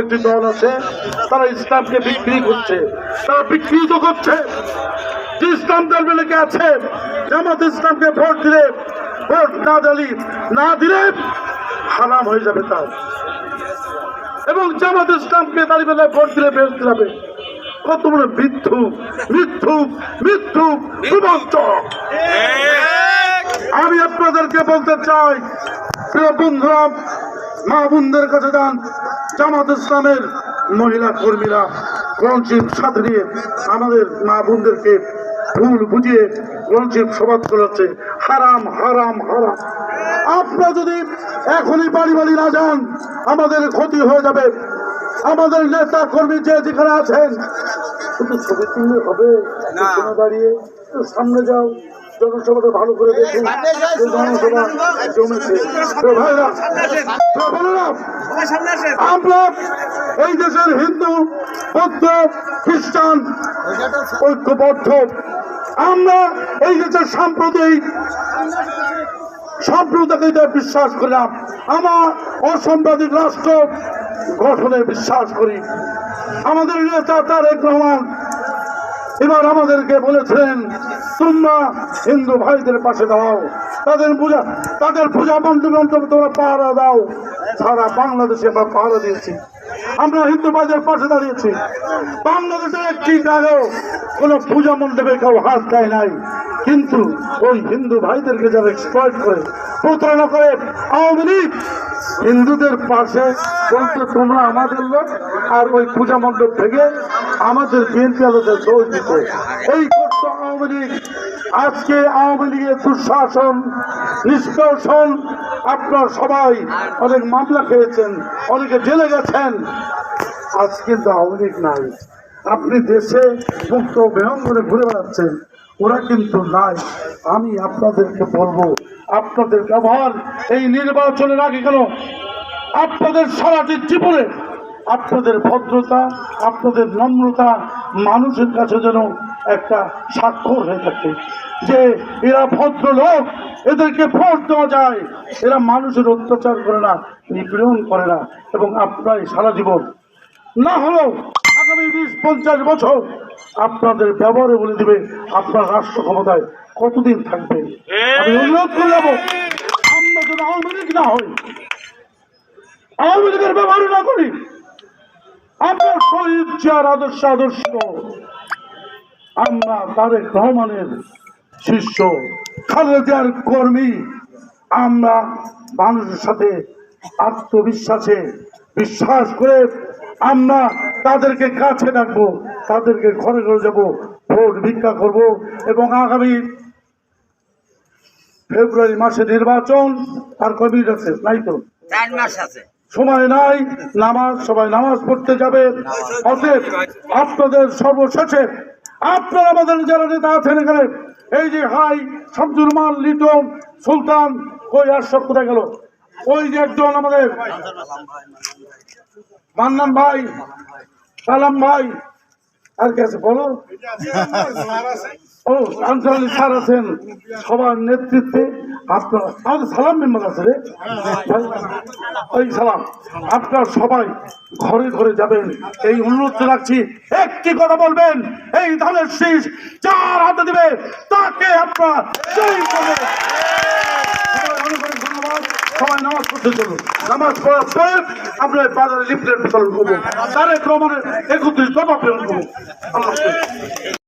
একটি দল আছে তারা ইসলামকে বিক্রি করছে। তারা বিকৃত করছে। ইসলাম লেগে আছে, জামাত ইসলামকে ভোট দিলে ভোট না না দিলে হারাম হয়ে যাবে তার। এবং জামাত ইসলামকে ভোট দিলে যাবে কত বড় মৃত্যু মৃত্যু মৃত্যু আমি আপনাদেরকে বলতে চাই, প্রিয় বন্ধুরা, মা বোনদের কাছে যান। জামাত ইসলামের মহিলা কর্মীরা লঞ্চিপ সাথে নিয়ে আমাদের মা বোনদেরকে ভুল বুঝিয়ে লঞ্চিপ সবাদ করাচ্ছে। হারাম হারাম হারাম। আপনারা যদি এখনই বাড়ি বাড়ি না যান আমাদের ক্ষতি হয়ে যাবে। আমাদের নেতা কর্মী যে যেখানে আছেন ছবি তুললে হবে দাঁড়িয়ে সামনে যাও জনসভাটা ভালো করে দেখুন জনসভা জমেছে। আমরা এই দেশের হিন্দু বৌদ্ধ খ্রিস্টান ঐক্যবদ্ধ আমরা এই দেশের সাম্প্রদায়িক সাম্প্রদায়িকতা বিশ্বাস করি না আমার অসাংবাদিক রাষ্ট্র গঠনে বিশ্বাস করি। আমাদের নেতা তারেক রহমান এবার আমাদেরকে বলেছেন তোমরা হিন্দু ভাইদের পাশে দাও তাদের পূজা তাদের পূজা মণ্ডপ তোমরা পাহারা দাও। সারা বাংলাদেশে আমরা পাহারা দিয়েছি। আমরা হিন্দু ভাইদের পাশে দাঁড়িয়েছি। বাংলাদেশের একটি জায়গাও কোনো পূজা মণ্ডপে কেউ হাত দেয় নাই। কিন্তু ওই হিন্দু ভাইদেরকে যারা এক্সপ্লয়েট করে, প্রতারণা করে, আওয়ামী লীগ, হিন্দুদের পাশে বলতো, তোমরা আমাদের লোক, আর ওই পূজা মণ্ডপ থেকে আমাদের বিএনপি আলোদের দোষ দিত। এই করতো আওয়ামী লীগ। আজকে আওয়ামী লীগের দুঃশাসন নিষ্কাশন আপনার সবাই অনেক মামলা খেয়েছেন, অনেকে জেলে গেছেন। আজ কিন্তু আওয়ামী লীগ নাই। আপনি দেশে মুক্ত বেহঙ্গরে ঘুরে বেড়াচ্ছেন, ওরা কিন্তু নাই। আমি আপনাদেরকে বলব, আপনাদের ব্যবহার এই নির্বাচনের আগে কেন? আপনাদের সারাটি জীবনে আপনাদের ভদ্রতা, আপনাদের নম্রতা মানুষের কাছে যেন একটা স্বাক্ষর হয়ে থাকে। যে এরা ভদ্রলোক, এদেরকে ভোট দেওয়া যায়। এরা মানুষের অত্যাচার করে না, নিপীড়ন করে না, এবং আপনারাই সারা জীবন। না হলেও আগামী বিশ, পঞ্চাশ বছর আপনাদের ব্যবহারে বলে দিবে আপনার রাষ্ট্র ক্ষমতায় কতদিন থাকবে? আমি অনুরোধ করে যাব, আমরা যেন আওয়ামী লীগ না হই, আওয়ামী লীগের ব্যবহার না করি আমরা শহীদ জিয়ার আদর্শ আদর্শ, আমরা তারেক রহমানের শিষ্য খালেদার কর্মী, আমরা মানুষের সাথে আত্মবিশ্বাসে বিশ্বাস করে আমরা তাদেরকে কাছে রাখব তাদেরকে ঘরে ঘরে যাব ভোট ভিক্ষা করব এবং আগামী ফেব্রুয়ারি মাসে নির্বাচন আর কবির আছে নাই তো? সময় নাই নামাজ সবাই নামাজ পড়তে যাবে। অতএব আপনাদের সর্বশেষে আপনারা আমাদের যারা নেতা আছেন এখানে এই যে হাই শামসুর রহমান লিটন সুলতান কই আর সব কোথায় গেল? ওই যে একজন আমাদের মান্নান ভাই, সালাম ভাই। আর কে আছে? বলো। ও আনসার স্যার আছেন। সবার নেতৃত্বে আপনার আমাদের মেম্বার আছে ওই সালাম। আপনার সবাই ঘরে ঘরে যাবেন। এই অনুরোধ রাখছি, একটি কথা বলবেন। এই ধানের শীষ চার হাতে দিবে, তাকে আপনার করবে সবাই অনেক অনেক ধন্যবাদ সবাই নামাজ পড়তে চলুন। নামাজ পড়ার পর আমরা বাজারে লিফলেট বিতরণ করব। তারেক রহমানের একত্রিশ জমা প্রেরণ করব। আল্লাহ।